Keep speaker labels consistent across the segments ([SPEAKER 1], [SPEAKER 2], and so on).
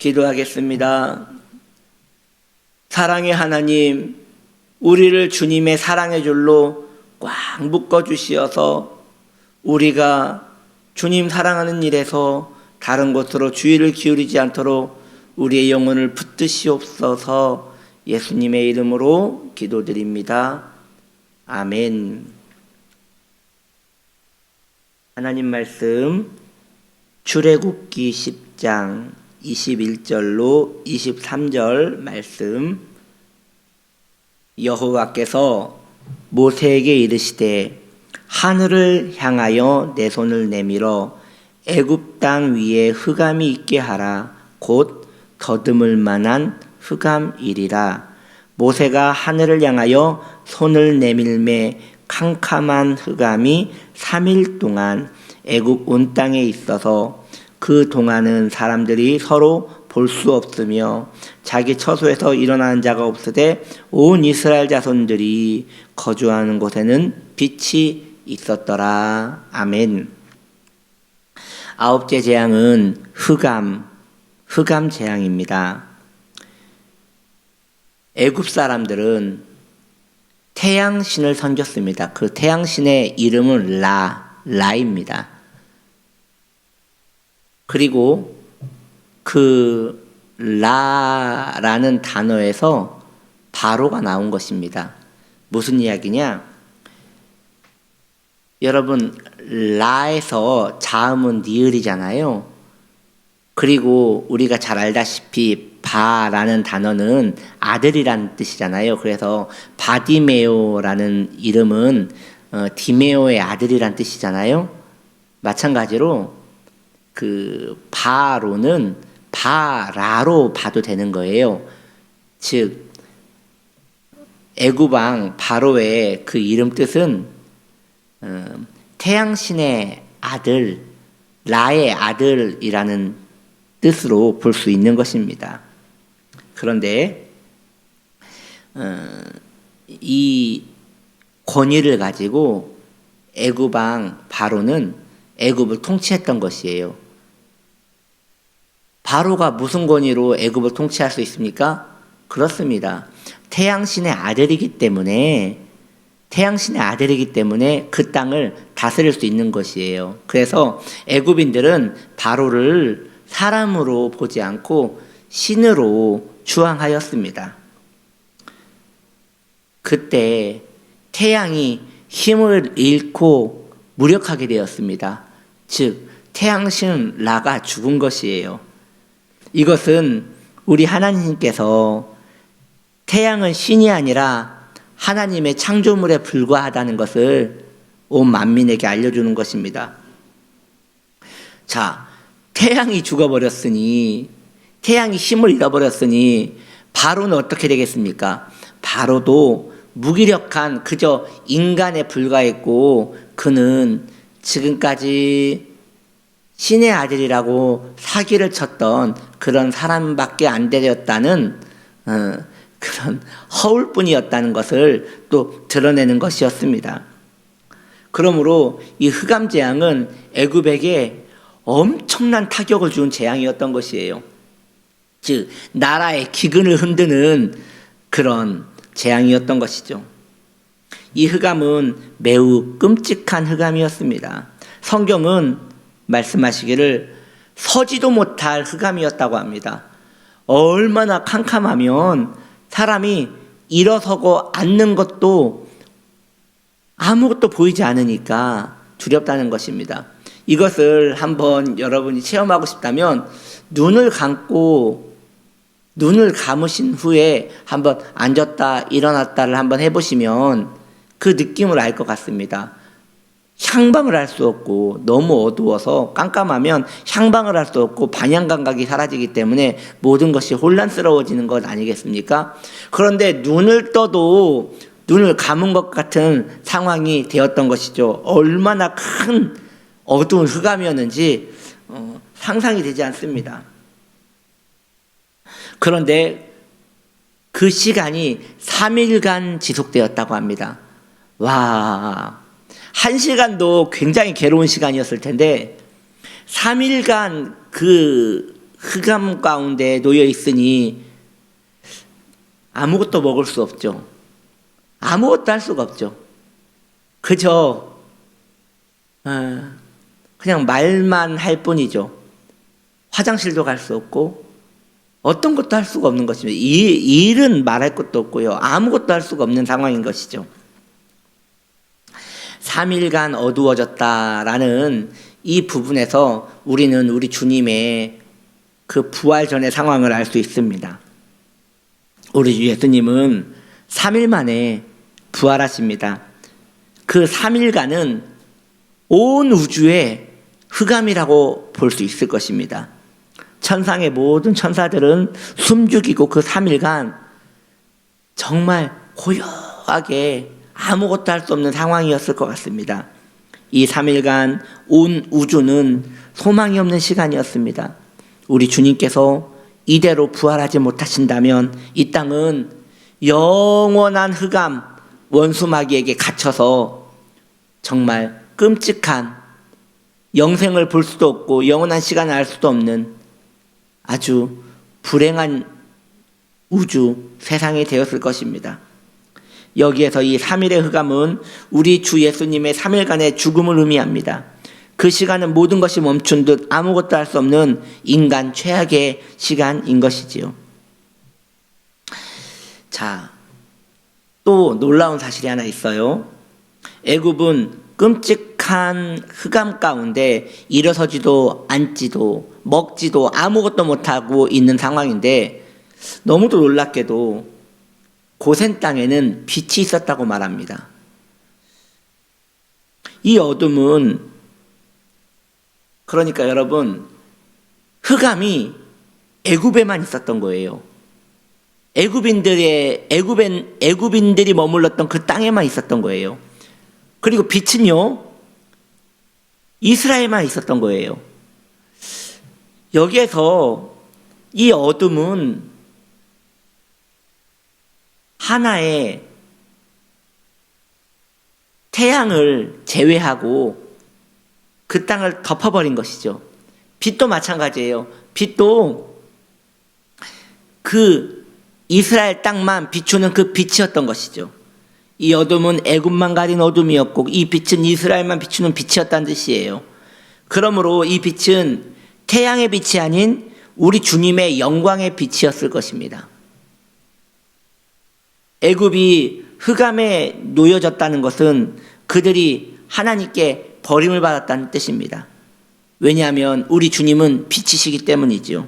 [SPEAKER 1] 기도하겠습니다. 사랑의 하나님, 우리를 주님의 사랑의 줄로 꽉 묶어 주시어서 우리가 주님 사랑하는 일에서 다른 곳으로 주의를 기울이지 않도록 우리의 영혼을 붙드시옵소서 예수님의 이름으로 기도드립니다. 아멘. 하나님 말씀 출애굽기 10장 21절로 23절 말씀. 여호와께서 모세에게 이르시되 하늘을 향하여 내 손을 내밀어 애굽 땅 위에 흑암이 있게 하라. 곧 더듬을 만한 흑암이리라. 모세가 하늘을 향하여 손을 내밀매 캄캄한 흑암이 3일 동안 애굽 온 땅에 있어서 그 동안은 사람들이 서로 볼 수 없으며 자기 처소에서 일어나는 자가 없으되 온 이스라엘 자손들이 거주하는 곳에는 빛이 있었더라. 아멘. 아홉째 재앙은 흑암, 흑암 재앙입니다. 애굽 사람들은 태양신을 섬겼습니다. 그 태양신의 이름은 라, 라입니다. 그리고 그 라라는 단어에서 바로가 나온 것입니다. 무슨 이야기냐? 여러분 라에서 자음은 니을이잖아요. 그리고 우리가 잘 알다시피 바라는 단어는 아들이라는 뜻이잖아요. 그래서 바디메오라는 이름은 어, 디메오의 아들이란 뜻이잖아요. 마찬가지로 그 바로는 바라로 봐도 되는 거예요. 즉 애구방 바로의 그 이름 뜻은 어, 태양신의 아들 라의 아들이라는 뜻으로 볼 수 있는 것입니다. 그런데 어, 이 권위를 가지고 애굽왕 바로는 애굽을 통치했던 것이에요. 바로가 무슨 권위로 애굽을 통치할 수 있습니까? 그렇습니다. 태양신의 아들이기 때문에 태양신의 아들이기 때문에 그 땅을 다스릴 수 있는 것이에요. 그래서 애굽인들은 바로를 사람으로 보지 않고 신으로 추앙하였습니다. 그때 태양이 힘을 잃고 무력하게 되었습니다. 즉 태양신 라가 죽은 것이에요. 이것은 우리 하나님께서 태양은 신이 아니라 하나님의 창조물에 불과하다는 것을 온 만민에게 알려주는 것입니다. 자, 태양이 죽어버렸으니, 태양이 힘을 잃어버렸으니, 바로는 어떻게 되겠습니까? 바로도 무기력한 그저 인간에 불과했고, 그는 지금까지 신의 아들이라고 사기를 쳤던 그런 사람밖에 안 되었다는 어, 그런 허울뿐이었다는 것을 또 드러내는 것이었습니다. 그러므로 이 흑암 재앙은 애굽에게 엄청난 타격을 준 재앙이었던 것이에요. 즉 나라의 기근을 흔드는 그런 재앙이었던 것이죠. 이 흑암은 매우 끔찍한 흑암이었습니다. 성경은 말씀하시기를 서지도 못할 흑암이었다고 합니다. 얼마나 캄캄하면 사람이 일어서고 앉는 것도 아무것도 보이지 않으니까 두렵다는 것입니다. 이것을 한번 여러분이 체험하고 싶다면 눈을 감고 눈을 감으신 후에 한번 앉았다 일어났다를 한번 해보시면 그 느낌을 알 것 같습니다. 향방을 할 수 없고 너무 어두워서 깜깜하면 향방을 할 수 없고 방향 감각이 사라지기 때문에 모든 것이 혼란스러워지는 것 아니겠습니까? 그런데 눈을 떠도 눈을 감은 것 같은 상황이 되었던 것이죠. 얼마나 큰 어두운 흑암이었는지 어, 상상이 되지 않습니다. 그런데 그 시간이 3일간 지속되었다고 합니다. 와, 한 시간도 굉장히 괴로운 시간이었을 텐데, 3일간 그 흑암 가운데 놓여 있으니 아무것도 먹을 수 없죠. 아무것도 할 수가 없죠. 그저 어, 그냥 말만 할 뿐이죠. 화장실도 갈 수 없고 어떤 것도 할 수가 없는 것입니다. 이 일은 말할 것도 없고요. 아무것도 할 수가 없는 상황인 것이죠. 3일간 어두워졌다라는 이 부분에서 우리는 우리 주님의 그 부활 전의 상황을 알 수 있습니다. 우리 주 예수님은 3일 만에 부활하십니다. 그 3일간은 온 우주의 흑암이라고 볼 수 있을 것입니다. 천상의 모든 천사들은 숨죽이고 그 3일간 정말 고요하게 아무것도 할 수 없는 상황이었을 것 같습니다. 이 3일간 온 우주는 소망이 없는 시간이었습니다. 우리 주님께서 이대로 부활하지 못하신다면 이 땅은 영원한 흑암, 원수마귀에게 갇혀서 정말 끔찍한 영생을 볼 수도 없고 영원한 시간을 알 수도 없는 아주 불행한 우주 세상이 되었을 것입니다. 여기에서 이 3일의 흑암은 우리 주 예수님의 3일간의 죽음을 의미합니다. 그 시간은 모든 것이 멈춘 듯 아무것도 할 수 없는 인간 최악의 시간인 것이지요. 자, 또 놀라운 사실이 하나 있어요. 애굽은 끔찍한 흑암 가운데 일어서지도 앉지도 먹지도 아무것도 못하고 있는 상황인데 너무도 놀랍게도 고센 땅에는 빛이 있었다고 말합니다. 이 어둠은 그러니까 여러분 흑암이 애굽에만 있었던 거예요. 애굽인들의 애굽엔 애굽인들이 머물렀던 그 땅에만 있었던 거예요. 그리고 빛은요 이스라엘만 있었던 거예요. 여기에서 이 어둠은 하나의 태양을 제외하고 그 땅을 덮어버린 것이죠. 빛도 마찬가지예요. 빛도 그 이스라엘 땅만 비추는 그 빛이었던 것이죠. 이 어둠은 애굽만 가린 어둠이었고 이 빛은 이스라엘만 비추는 빛이었다는 뜻이에요. 그러므로 이 빛은 태양의 빛이 아닌 우리 주님의 영광의 빛이었을 것입니다. 애굽이 흑암에 놓여졌다는 것은 그들이 하나님께 버림을 받았다는 뜻입니다. 왜냐하면 우리 주님은 빛이시기 때문이지요.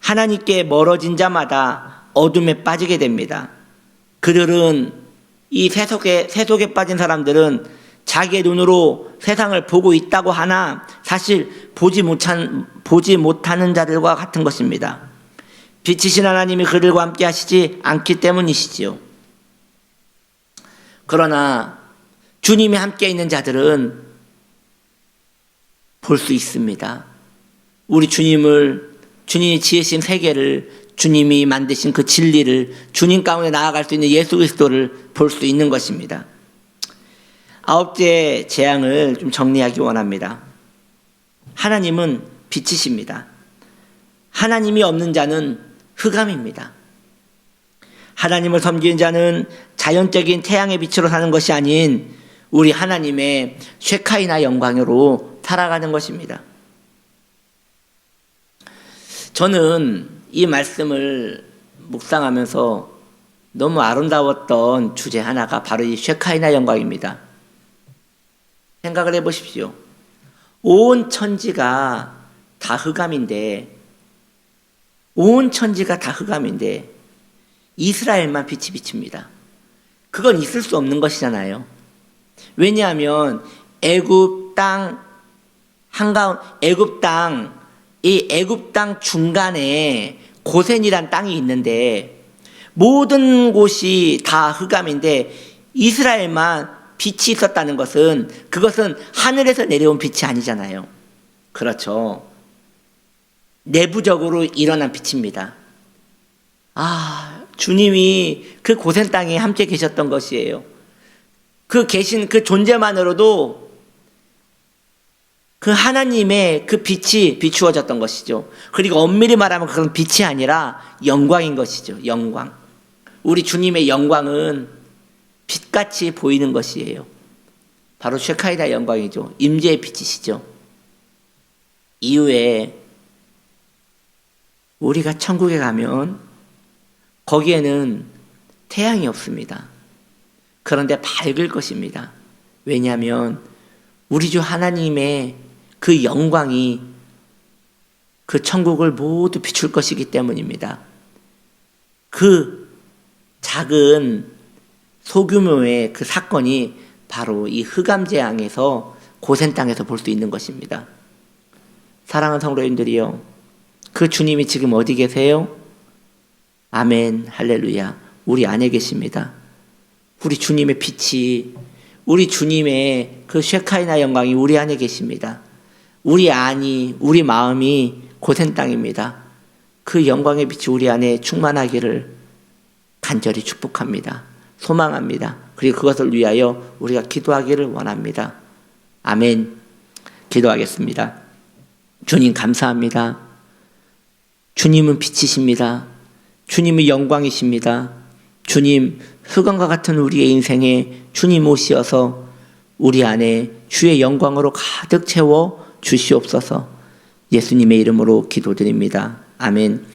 [SPEAKER 1] 하나님께 멀어진 자마다 어둠에 빠지게 됩니다. 그들은 이 세속에 세속에 빠진 사람들은 자기의 눈으로 세상을 보고 있다고 하나 사실 보지 못한 보지 못하는 자들과 같은 것입니다. 빛이신 하나님이 그들과 함께 하시지 않기 때문이시지요. 그러나 주님이 함께 있는 자들은 볼 수 있습니다. 우리 주님을 주님이 지으신 세계를 주님이 만드신 그 진리를 주님 가운데 나아갈 수 있는 예수 그리스도를 볼 수 있는 것입니다. 아홉째 재앙을 좀 정리하기 원합니다. 하나님은 빛이십니다. 하나님이 없는 자는 흑암입니다. 하나님을 섬기는 자는 자연적인 태양의 빛으로 사는 것이 아닌 우리 하나님의 쉐카이나 영광으로 살아가는 것입니다. 저는 이 말씀을 묵상하면서 너무 아름다웠던 주제 하나가 바로 이 쉐카이나 영광입니다. 생각을 해 보십시오. 온 천지가 다 흑암인데, 온 천지가 다 흑암인데, 이스라엘만 빛이 비칩니다. 그건 있을 수 없는 것이잖아요. 왜냐하면 애굽 땅 한가운 애굽 땅 이 애굽 땅 중간에 고센이란 땅이 있는데 모든 곳이 다 흑암인데 이스라엘만 빛이 있었다는 것은 그것은 하늘에서 내려온 빛이 아니잖아요. 그렇죠. 내부적으로 일어난 빛입니다. 아, 주님이 그 고센 땅에 함께 계셨던 것이에요. 그 계신 그 존재만으로도 그 하나님의 그 빛이 비추어졌던 것이죠. 그리고 엄밀히 말하면 그건 빛이 아니라 영광인 것이죠. 영광. 우리 주님의 영광은 빛같이 보이는 것이에요. 바로 쉐카이다 영광이죠. 임재의 빛이시죠. 이후에 우리가 천국에 가면 거기에는 태양이 없습니다. 그런데 밝을 것입니다. 왜냐하면 우리 주 하나님의 그 영광이 그 천국을 모두 비출 것이기 때문입니다. 그 작은 소규모의 그 사건이 바로 이 흑암재앙에서 고센 땅에서 볼 수 있는 것입니다. 사랑하는 성도님들이요. 그 주님이 지금 어디 계세요? 아멘, 할렐루야. 우리 안에 계십니다. 우리 주님의 빛이, 우리 주님의 그 쉐카이나 영광이 우리 안에 계십니다. 우리 안이, 우리 마음이 고센 땅입니다. 그 영광의 빛이 우리 안에 충만하기를 간절히 축복합니다. 소망합니다. 그리고 그것을 위하여 우리가 기도하기를 원합니다. 아멘. 기도하겠습니다. 주님 감사합니다. 주님은 빛이십니다. 주님은 영광이십니다. 주님, 흑암과 같은 우리의 인생에 주님 오시어서 우리 안에 주의 영광으로 가득 채워 주시옵소서 예수님의 이름으로 기도드립니다. 아멘.